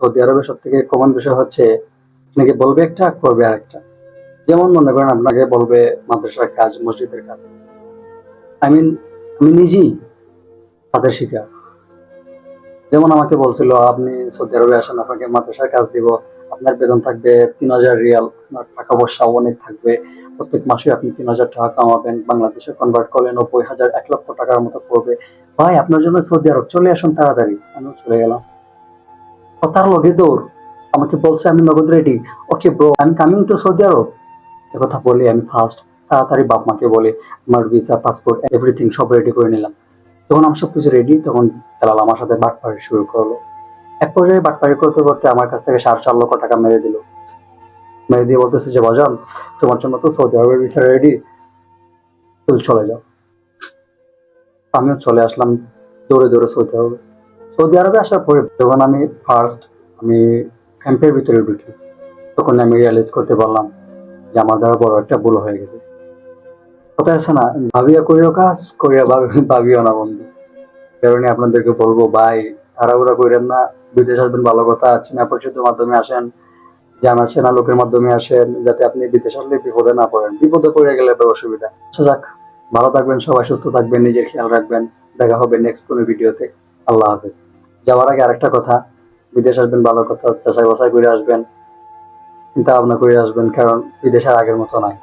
Saudi আরবের সব থেকে কমন বিষয় হচ্ছে, আপনাকে বলবে একটা, করবে আরেকটা। যেমন মনে করেন আপনাকে বলবে মাদ্রাসার কাজ, মসজিদের কাজ। আই মিন আমি নিজেই তাদের শিকার যেমন আমাকে বলছিল, আপনি সৌদি আরবে আসেন, আপনাকে মাদ্রাসার কাজ দিব। আপনার বেতন থাকবে তিন হাজার রিয়াল, আপনার টাকা পয়সা অনেক থাকবে। প্রত্যেক মাসে আপনি তিন হাজার টাকা কামাবেন। বাংলাদেশে কনভার্ট করলে নব্বই হাজার, এক লক্ষ টাকার মতো পড়বে। ভাই, আপনার জন্য সৌদি আরব, চলে আসুন তাড়াতাড়ি। আমি চলে গেলাম। কথার লগে দৌড় আমাকে বলছে, আমি নগদ রেডি ওকে ব্রো আমি কামিং টু সৌদি আরব কথা বলি আমি ফার্স্ট তাড়াতাড়ি বাপ মাকে বলে, আমার ভিসা পাসপোর্ট এভরিথিং সব রেডি করে নিলাম। যখন আমার সব কিছু রেডি তখন দালাল আমার সাথে বাটপাড়ি শুরু করল। এক পর্যায়ে বাটপাড়ি করতে করতে আমার কাছ থেকে সাড়ে চার লক্ষ টাকা মেরে দিল। মেরে দিয়ে বলতেছে যে বাজান তোমার জন্য তো সৌদি আরবের ভিসা রেডি তুমি চলে যাও আমিও চলে আসলাম দৌড়ে দৌড়ে সৌদি আরবে সৌদি আরবে আসার পরে যখন আমি ফার্স্ট আমি ক্যাম্পের ভিতরে ঢুকি, তখন আমি রিয়ালাইজ করতে পারলাম যে আমার দ্বারা বড় একটা ভুল হয়ে গেছে। কথা আছে না, ভাবিয়া করিও কাজ, করিয়া ভাবি- ভাবিও না বন্ধু। কারণে আপনাদেরকে বলব, ভাই, তাড়াহুড়া করেন না। বিদেশ আসবেন, ভালো কথা। চীনা পরিচিতির মাধ্যমে আসেন জানা চেনা লোকের মাধ্যমে আসেন, যাতে আপনি বিদেশ আসলে বিপদে না পড়েন। বিপদে পড়ে গেলে অসুবিধা। আচ্ছা যাক, ভালো থাকবেন, সবাই সুস্থ থাকবেন, নিজের খেয়াল রাখবেন। দেখা হবে নেক্সট কোনো ভিডিওতে আল্লাহ হাফিজ। যাওয়ার আগে আরেকটা কথা, বিদেশ আসবেন, ভালো কথা যাচাই বাসায় করে আসবেন চিন্তা ভাবনা করে আসবেন, কারণ বিদেশের আগের মতো নাই।